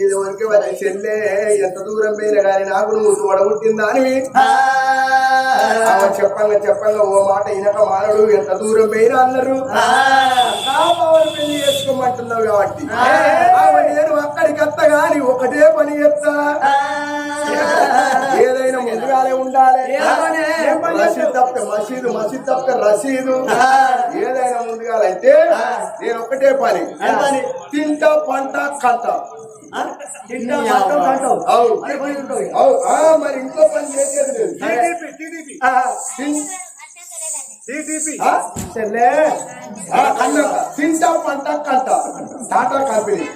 గిద వరకు చెల్లె ఎంత దూరం పోయినా కానీ నాకు నువ్వు తోడబుట్టిందా అని చెప్పంగా చెప్పంగా ఓ మాట ఇనక మానడు ఎంత దూరం పోయినా అన్నారు. పెళ్ళి చేసుకోమంటున్నావు కాబట్టి. నేను అక్కడికి వస్తా గాని ఒకటే పని చెప్తా. ఏదైనా ముందుగానే ఉండాలి. రసీదు తప్ప మసీదు మసీదు తప్ప రసీదు. ఏదైనా ముందుగాలంటే నేను ఒకటే పని. తింటా పంట కంట మరి ఇంట్లో పని చేసేది లేదు. ఆ, తిన్- ఆ? చెల్లె. ఆ, కన్న. తింటా పంట కంట టాటా కంపెనీ.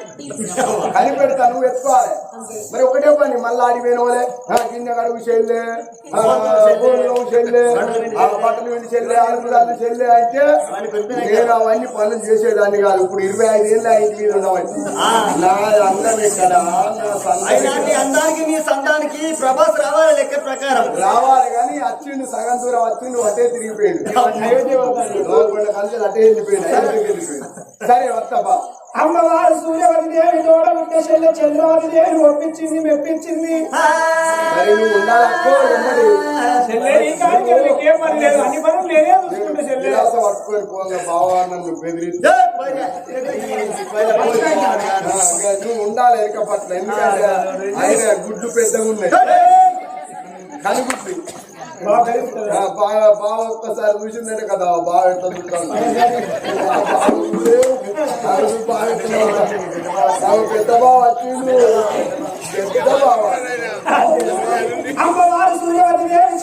కనిపెడతా నువ్వు ఎత్తుకోవాలి. మరి ఒకటే పని మళ్ళీ ఆడిపోయినోలే గిన్నె కడుగు చెల్లె. బోన్లు చెల్లె. బట్టలు వెండి చెల్లె. అలుగులాలు చెల్లె. అయితే నేను అవన్నీ పనులు చేసేదాన్ని కాదు. ఇప్పుడు ఇరవై ఐదు ఏళ్ళు ఐదు మీద ఉండవచ్చు నా అందం ఎక్కడ? అందానికి నీ సంతానికి ప్రభాస్ రావాలి లెక్క ప్రకారం. రావాలి కానీ వచ్చిండు సగం దూరం వచ్చిండు అటే తిరిగిపోయిండు. సరే వస్తాపా అమ్మవారు సూర్యవతి దేవి తోడబుట్టే చెల్లె చంద్రవతి దేవి ఒప్పించింది మెప్పించింది అన్ని పనులు నేనే చూసుకుంటే పట్టుకొని పోగా బావా నన్ను బెదిరిస్తూ నువ్వు ఉండాలి ఎరక పట్ల ఎందుకంటే ఆయన గుడ్డు పెద్దగా ఉన్నాయి కనుగుడ్డు ఆ, బాగా బాగా ఒక్కసారి చూసిందంటే కదా బాగా ఎట్లా చూస్తాను బాగా ఎట్లా పెద్ద బావ వచ్చిండు పెద్ద బావ అమ్మవారు సూర్యవతి దేవి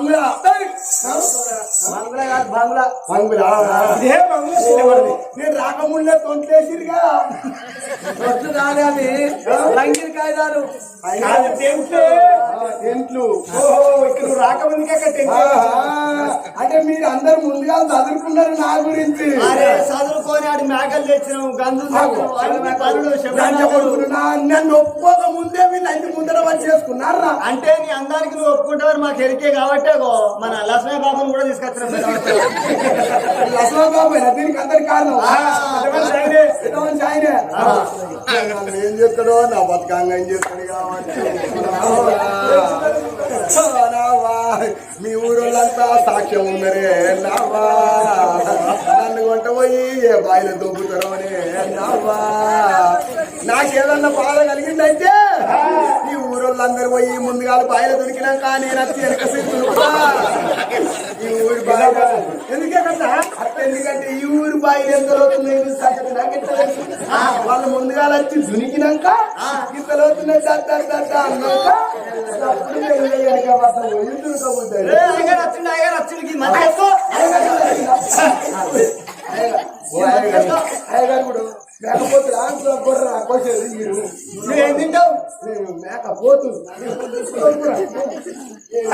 మంగుళ బంగ్లా కాదు, బంగ్లా. మంగుళ ఇదే మంగళ శిలవడిది నేను రాకముందే తొంట్లేసిరుగా. రొట్లు రాలే అవి లంగిరి కాయదాలు కాదు టెంట్లే. టెంట్లు. ఓహో ఇక్కడ నువ్వు రాకముందుకే అంటే మీరు అందరు ముందుగా చదువుకున్నారు నా గురించి. అరే చదువుకొని ఆడి మేకలు తెచ్చినాము నన్ను ఒప్పుకోక ముందే వీళ్ళు అన్ని ముందర వచ్చి చేసుకున్నారా? అంటే నీ అందానికి నువ్వు ఒప్పుకుంటావని మాకు ఎరికే కాబట్టి మన లక్ష్మీ బాబుని కూడా తీసుకొచ్చిన అసలు బాబు దీనికి అందరి కారణం ఏం చేస్తాడో నా బతుకంగా ఏం చేస్తాడు కాబట్టి మీ ఊరోళ్ళంతా సాక్ష్యం ఉన్నరే నావా నన్ను కొంట పోయి ఏ బాయిలో దొబ్బుతారో అని నావా నాకేదన్నా బాధ కలిగిందంటే ఈ ఊరోళ్ళందరూ పోయి ముందుగా బాయిలో దొరికినాక నేను వచ్చి వెనక సీట్ దొరుకుతా. ఈ ఊరి బాయి ఎందుకే కదా ఎందుకంటే ఈ ఊరి బాయిలు ఎంత లోతుంది సంగతి నాకు ఎట్లా తెలుసు? వాళ్ళు ముందుగా వచ్చి దునికినాక ఇంత లోతున్న దద్ద దద్ద అన్నాక అప్పుడు కోసేది మీరు. నువ్వేం తింటావు. నేను మేకపోతు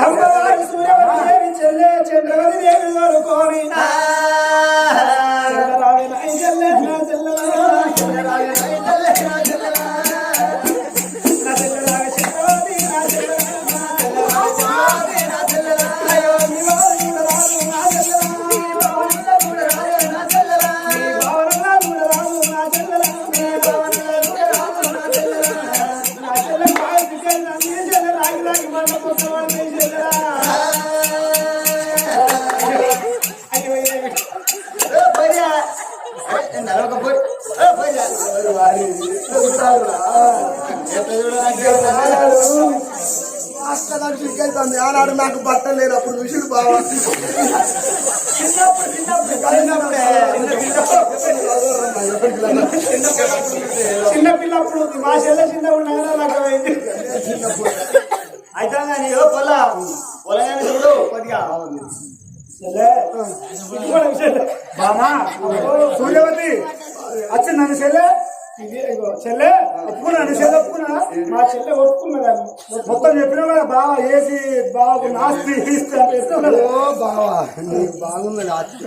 అమ్మవారి ఆనాడు నాకు బట్టలు లేరు అప్పుడు విషుడు బావా. చిన్నప్పుడు చిన్నప్పుడు కలిసినప్పుడే చిన్న పిల్లప్పుడు మా చెల్లె చిన్న ఉండగా నాకు అయితే కానీ ఓ పొల పొలగానే చూడు కొద్దిగా. బామా సూర్యవతి వచ్చి నన్ను చెల్లె? చెల్లె ఒప్పుకున్నా నీ చెల్లె ఒప్పుకున్నా మా చెల్లె మొత్తం చెప్పినా బావ నాస్తి బావా నీకు బాగున్నది ఆస్తి.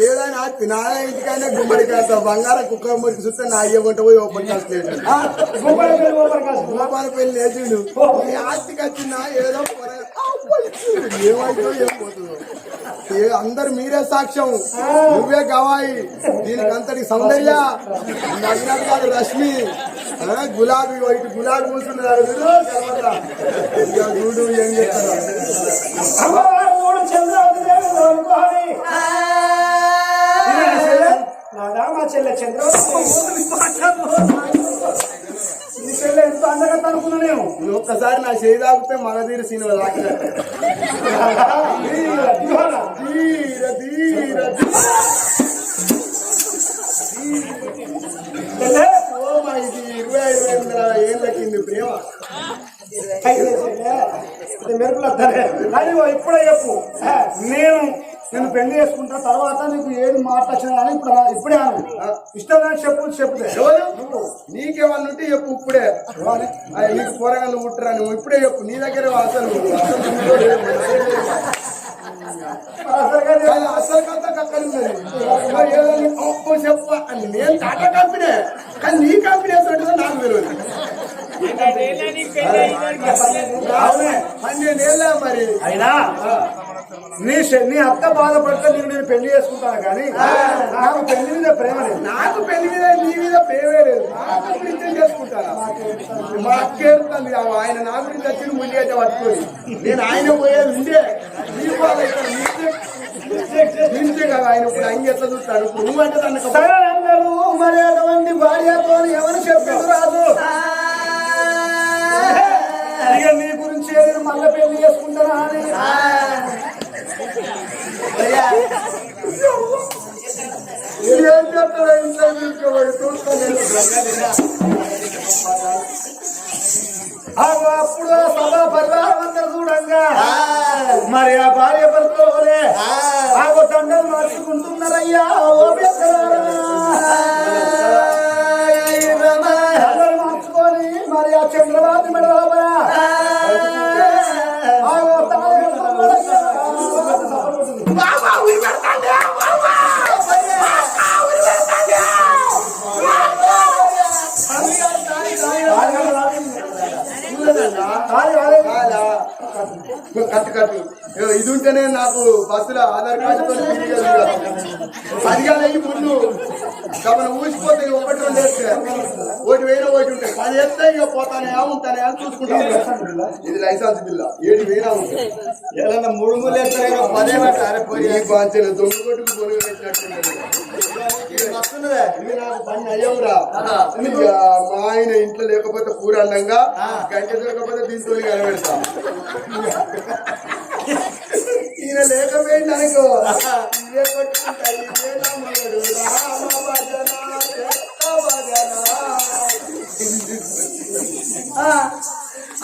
లేదని ఆస్తి నా ఇంటికైనా గుమ్మడికాయ బంగారం కుక్క మురికి చూస్తే నా అయ్య కొంట పోయి ఓపెన్ కాస్ట్ గోపాల పెళ్ళి లేచిండు. నీ ఆస్తికి వచ్చిన ఏదో ఏమైతుందో ఏం పోతుందో. అందరు మీరే సాక్ష్యం. నువ్వే గవాయి. దీనికి అంతటి సౌందర్య కాదు రశ్మి గులాబీ వైట్ గులాబీ కూర్చున్నారు చూడు ఏం చెల్లె? నీ చెల్లె ఎంత అందంగా తనుకున్నా నేను ఒక్కసారి నా చేయి తాగితే మగధీర సినిమా తాకిన ధీర ధీర ధీర. ఓ ఇది ఇరవై ఏళ్ళ కింది మెరుపులు ఇప్పుడే చెప్పు నేను నేను పెళ్ళి చేసుకుంటా తర్వాత నీకు ఏది మాట వచ్చినా కానీ ఇప్పుడు ఇప్పుడే అను. ఇష్టం చెప్పు చెప్తే ఎవరు? నీకేమన్నా ఉంటే చెప్పు ఇప్పుడే. ఆ, నీకు కూరగాయలు ముట్టరా నువ్వు ఇప్పుడే చెప్పు. నీ దగ్గర అసలు. అసలు. అసలు కథ చెప్పు అని నేను టాటా కంపెనీ. కానీ నీ కంపెనీ ఏంటో నాకు తెలియదు. అవునే పన్నెండు ఏళ్ళ మరి. అయినా? నీ నీ అత్త బాధపడితే నీకు నేను పెళ్ళి చేసుకుంటాను కానీ నాకు పెళ్ళి మీద ప్రేమ లేదు. నాకు పెళ్ళి మీద నీ మీద ప్రేమే లేదు. నాకు గురించి చేసుకుంటారా మా ఆయన నా గురించి వచ్చి ముందు అయితే పట్టుకొని. నేను ఆయన పోయేది ఉండే. నీ బాధ కదా ఆయన ఇప్పుడు ఆయన ఎట్లా చూస్తాడు ఇప్పుడు నువ్వంటే తనకు సరే అందరూ మరి అటువంటి భార్యతో ఎవరు చెప్పారు రాదు నీ గురించి నేను మళ్ళీ పెళ్ళి చేసుకుంటానా అందరు చూడంగా మరి ఆ భార్య భర్తలోనే ఆగో దండలు మార్చుకుంటున్నారయ్యా ఓ మార్చుకొని మరి ఆ చంద్రబాబు మెడ లోపల ఆగో తాళి కట్టుకున్నాడయ్యా. తాళి కాలేదు. కాదా? కట్టు కట్టు. ఇది ఉంటేనే నాకు బస్సులో ఆధార్ కార్డుతో కాదు ఈ ముందు గమన ఊసిపోతే ఒకటి రెండు వేస్తే ఒకటి వేరే ఒకటి ఉంటాయి అది వేస్తే ఇక పోతానే ఉంటానే అని చూసుకుంటాను ఇది లైసెన్స్ బిల్ల. ఏడు వేల ఉంటుంది ఏదన్నా మూడు మూడు వేస్తారేమో పదే పట్టారే పోయి ఈ బాంచెలు దొంగ కొట్టుకు పొరుగు పెట్టినట్టు మా ఆయన ఇంట్లో లేకపోతే కూర అన్నంగా గంట దొరకపోతే దీంతో కనబెడతా ఈయన లేకపోయింది అనుకో ఇదే కొట్టుకుంటా ఇదే నా మగడు రామ భజన కృష్ణ భజన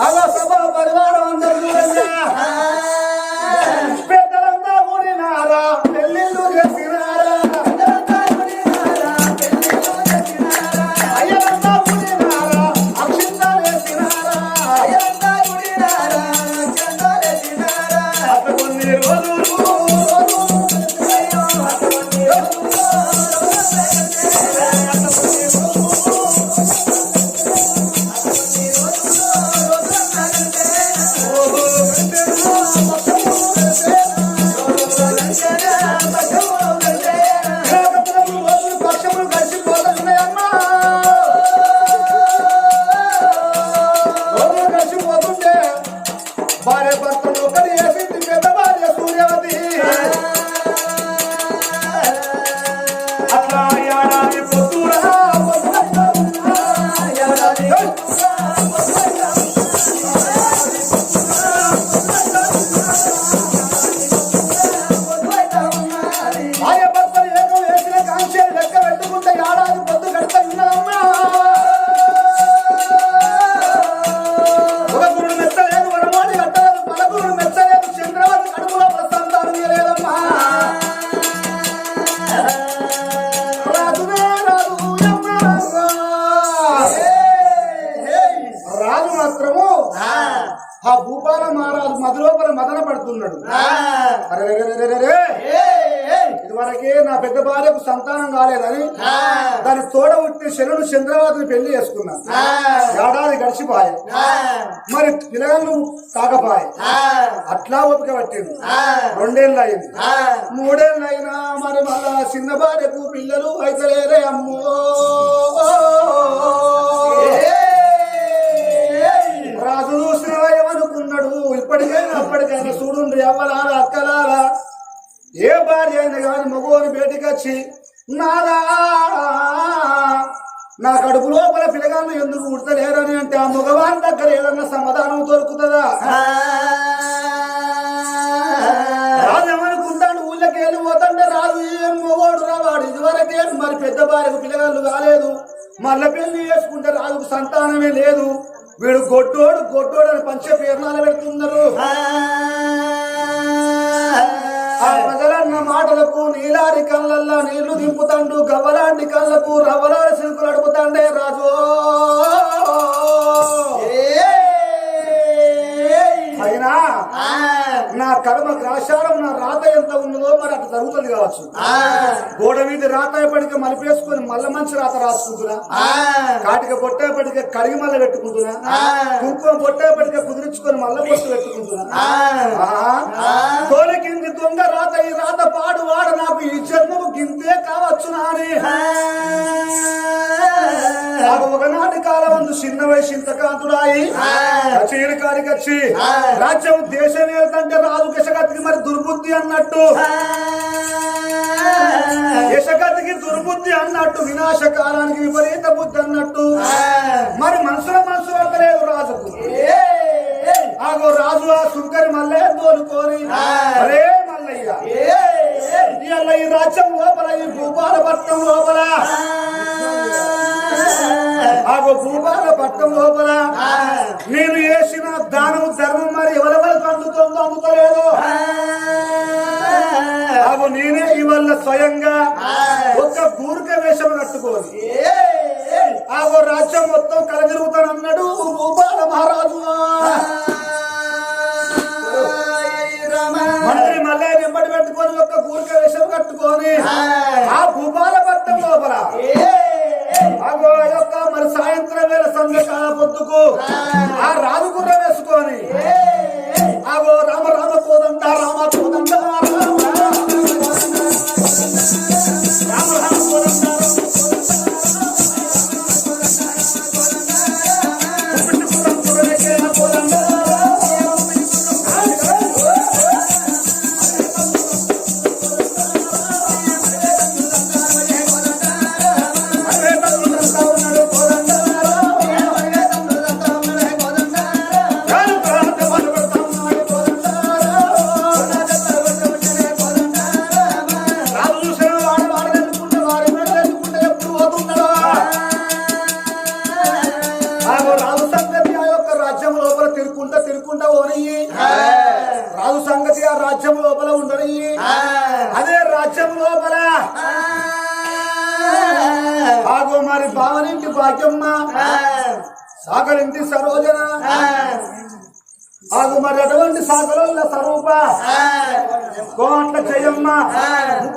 అలా సభా పరివారం అందరు Yes. కాలేదని. దాని తోడ పుట్టిన శనుడు చంద్రవాదిని పెళ్ళి చేసుకున్నా. ఏడాది గడిచిపోయే మరి పిల్లగాళ్ళు కాకపాయే. అట్లా ఓపిక పట్టింది. రెండేళ్ళు అయింది మూడేళ్ళు అయినా మరి మళ్ళా చిన్న భార్యకు పిల్లలు అయితే అమ్మో. రాజు చూసిన ఏమనుకున్నాడు ఇప్పటికైనా అప్పటికైనా చూడుండ్రి అవ్వలారా అక్కలారా. ఏ భార్య అయినా కానీ మగోని బయటికి వచ్చి నాదా నా కడుపు లోపల పిల్లగాళ్ళు ఎందుకు ఉడతలేరని అంటే ఆ మగవాని దగ్గర ఏదన్నా సమాధానం దొరుకుతుందా? రాజమనుకుంటాడు ఊళ్ళకి వెళ్ళి పోతుంటే రాజు ఏం మొగోడు రావాడు ఇదివరకే మరి పెద్ద భార్యకు పిల్లగాళ్ళు కాలేదు. మళ్ళ పెళ్ళి చేసుకుంటే రాజుకు సంతానమే లేదు. వీడు గొడ్డోడు గొడ్డోడు అని పంచ పేర్నాలు పెడుతున్నారు. ఆ ప్రజలన్న మాటలకు నీలారి కళ్ళల్లో గవ్వలాంటి కళ్ళకు రవ్వలాడి సిలుకులు అడుపుతాండే రాజు. అయినా నా కర్మ గ్రాశారం నా రాత ఎంత ఉన్నదో మరి అట్లా జరుగుతుంది కావచ్చు. గోడ మీద రాత ఎప్పటికీ మలిపేసుకొని మల్ల మంచి రాత రాసుకుంటున్నా? కాటిక పొట్టేపటికి కడిగి మల్ల పెట్టుకుంటున్నా? కుంకుమ పొట్టేపటికి కుదిరించుకొని మల్ల పొట్టు పెట్టుకుంటున్నా? తోలి కింది దొంగ రాత ఈ రాత పాడు వాడు నాకు ఈ జన్మకు గింతే కావచ్చు నాని. నాకు ఒకనాటి కాలం అందు చిన్న వయసు ఇంతకాంతుడాయి చీడు కాడికి వచ్చి రాజ్యం దేశం వెళ్తుంటే రాజు యశగతికి మరి దుర్బుద్ధి అన్నట్టు. యశగతికి దుర్బుద్ధి అన్నట్టు వినాశకాలానికి విపరీత బుద్ధి అన్నట్టు. మరి మనసులో మనసు పడతలేదు రాజుకు. ఆగో రాజు ఆ సుంకరి మల్లే తోలుకొని అరే మల్లయ్య. ఈ రాజ్యం లోపల ఈ భూపాల పట్టణం లోపల ఆగో భూపాల పట్టణం లోపల నేను చేసిన దానం ధర్మం మరి ఎవరెవరికి అందుతుందో అందుతలేదు ఆగో నేనే ఇవల్ల స్వయంగా ఒక్క గూరిక వేషం కట్టుకోని ఆగో రాజ్యం మొత్తం కలగలుగుతానన్నాడు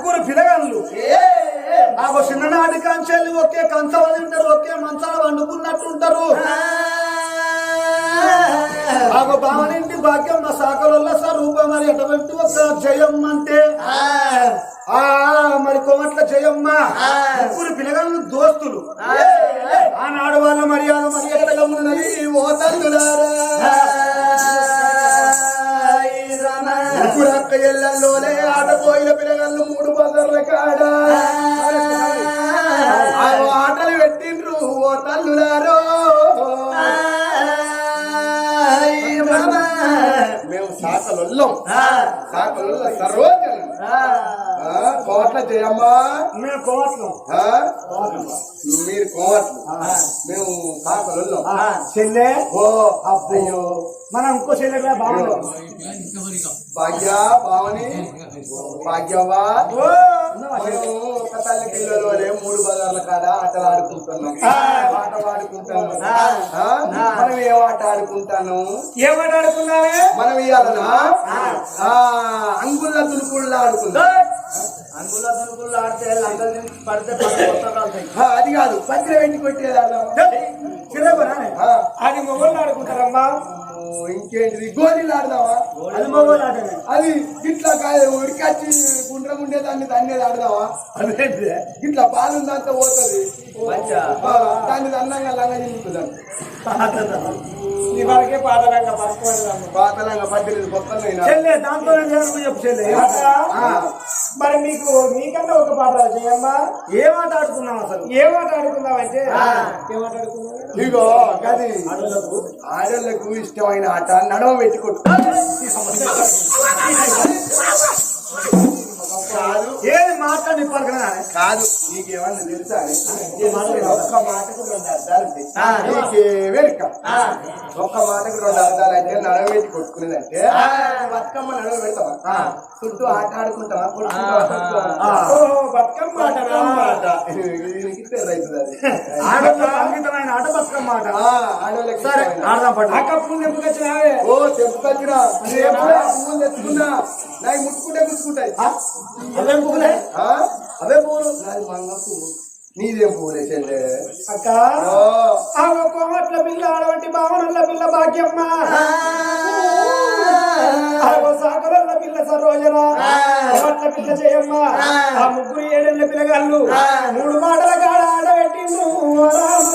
ముగ్గురు పిలగన్లు ఆగో చిన్ననాటి కంచెలు ఒకే కంచం తింటారు ఒకే మంచాల వండుకున్నట్టుంటారు ఆగో బావనింటి భాగ్యమ్మ సాకల స్వరూప మరి అటువంటి ఒక జయమ్మ అంటే? ఆ. మరి కోమట్ల జయమ్మ. ముగ్గురు పిల్లగాళ్ళు దోస్తులు. ఆనాడు వాళ్ళ మర్యాద మర్యాద గమ్మున్నది ఓ తండ్రులారా. ముగ్గురు అక్క ఎల్లల్లోనే ఆటపోయిన పిల్లగాళ్ళు మూడు ఆటలు పెట్టిండ్రు ఓ తల్లులారో. మేము సాకలొల్లం. సాకలొల్ల కోట్ల జయమ్మా మేము కోవట్లం మీరు కోవట్లు మేము కాకలు చెల్లె ఓ అబ్బయ్యో మనం ఇంకో చెల్లె భాగ్య భావని భాగ్యవా ఓ, ఒక తల్లి పిల్లలు మూడు బజార్ల కాడ ఆటలు ఆడుకుంటున్నాం ఆట ఆడుకుంటాను మనం ఏం ఆట ఆడుకుంటాను ఏమాట ఆడుకున్నావే మనం ఇవ్వాలనా అంగుళ్ళ తులుపుళ్ళు ఆడుకుందాం. అందులో దునుకులు ఆడితే లంగలు పడితే అది కాదు పత్రి వెంటి కొట్టేది ఆడదాం. చిరపరా ఆ, అది ఓ, ఇంకేంటిది? గోళీలు ఆడదామా? అది మొగోళ్ళు ఆటనే అది ఇట్లా కాదు ఉడికచ్చి గుండ్రం ఉండేదాన్ని దాన్ని ఆడదామా? ఇట్లా పాలుందంతా పోతుంది. మంచిగా. ఆ, దాన్ని అన్నంగా లంగా నింపుతుంది నీ వరకే పట్టుకోవాలి పాతలంగా పద్దెనిమిది గొప్పలైనా చెల్లె దాంతో చెప్పు చెల్లె. మరి మీకు మీకన్నా ఒక పాట చేయమ్మా. ఏం ఆట ఆడుకున్నాం అసలు? ఏం ఆట ఆడుకున్నావంటే? ఏం ఆట ఆడుకున్నావు? ఇగో గది. ఆడోళ్ళకు ఇష్టమైన ఆట నడవ పెట్టుకుంటు కాదు. ఏది పలకనా కాదు. నీకేమన్నా తెలుసా ఒక్క మాటకు రెండు అర్థాలు వెనుక ఒక్క మాటకు రెండు అర్థాలు అంటే కొట్టుకునేదంటే బతుకమ్మ నడవ పెడతావా? చుట్టూ ఆట ఆడుకుంటావా? బతుకమ్మ ఆట. అంకితమైన బతుకమ్మ ఆడోళ్ళకి సరే. ఆడదాం పట్టు అక్క ఓ పువ్వులు తెచ్చుకున్నా? నాకు ముట్టుకుంటే గుచ్చుకుంటాయి అవే పువ్వులే? అవే పువ్వులు నాది మంగ పువ్వు నీదేం పువ్వులే చెల్లె. అక్క కోమట్ల పిల్ల ఆడవంటి భావనల్ల పిల్ల భాగ్యమ్మ. సాకరల్ల పిల్ల సరోజన. కోమట్ల పిల్ల చేయమ్మ ఆ. ముగ్గురు ఏడేళ్ళ పిల్లగాళ్ళు. మూడు మాటల కాడ ఆడబెట్టిండు రామ.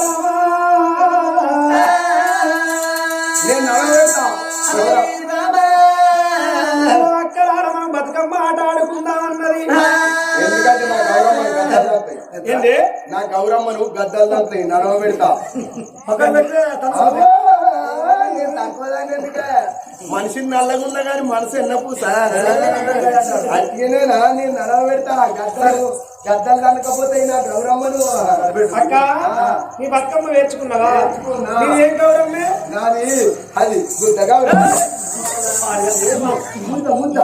ఏంటి నా గౌరమ్మను గద్దలు తంతాయి నడవ పెడతా. పక్కన అబ్బా, నేను తక్కువదాన్ని? మనిషిని నల్లగున్నా కానీ మనసు ఎన్న పూస? అట్టిగానేనా నేను నడవ పెడతా. గద్దలు గద్దలు తనకపోతే నా గౌరమ్మను. అక్క నీ బతుకమ్మ. నీది ఏం గౌరవమే? నాది అది గుడ్డ గౌరమ్మ ముద్ద ముద్ద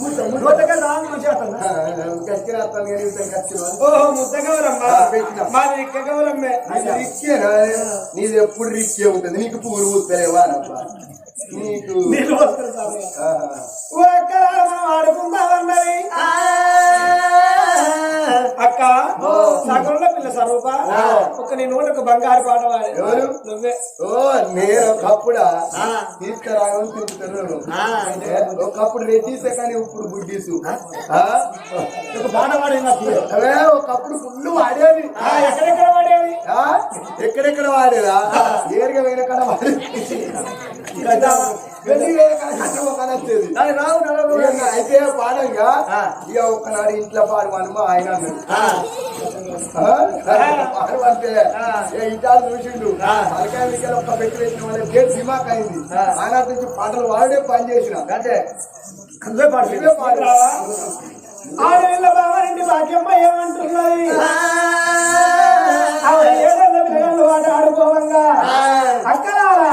ముద్ద ముద్ద రోజుగా రాను రాస్తాను కానీ. ఓహో ముద్ద గౌరమ్మ. గౌరమ్మే. నీది రిక్కేనా నీది ఎప్పుడు రిక్కే ఉంటుంది. నీకు పువ్వులు పూస్తలేవా నీకు. ఆడుకుందామన్నది. అక్క సగంలో పిల్ల స్వరూప. ఒక నీ నోటకు బంగారు పాట ఎవరు? నువ్వే. ఓ నేను ఒకప్పుడా? తీసుకురాగని తింటున్నాను. ఒకప్పుడు రెడ్డీసే కానీ ఇప్పుడు బుడ్డీసు? ఒక పాట పాడే అవే ఒకప్పుడు ఫుల్ వాడేది. ఎక్కడెక్కడ ఆ? ఎక్కడెక్కడ వాడేదా? ఏరుగా వేరే కాడ వాడేది. అయితే పాడంగా ఇక ఒకనాడు ఇంట్లో పాడమని ఆయన? పాడమంటే ఇటాలు చూసిండు. అలకాయ వికలు ఒక్క పెట్టి పెట్టిన వాళ్ళ గేట్ దిమాక్ అయింది ఆనాటి నుంచి పాటలు వాడే పని చేసిన. అంటే ఏమంటున్నది ఆవిడ ఏడేళ్ళ పిల్లగాళ్ళు ఆట ఆడుకోవంగా. అక్కలారా?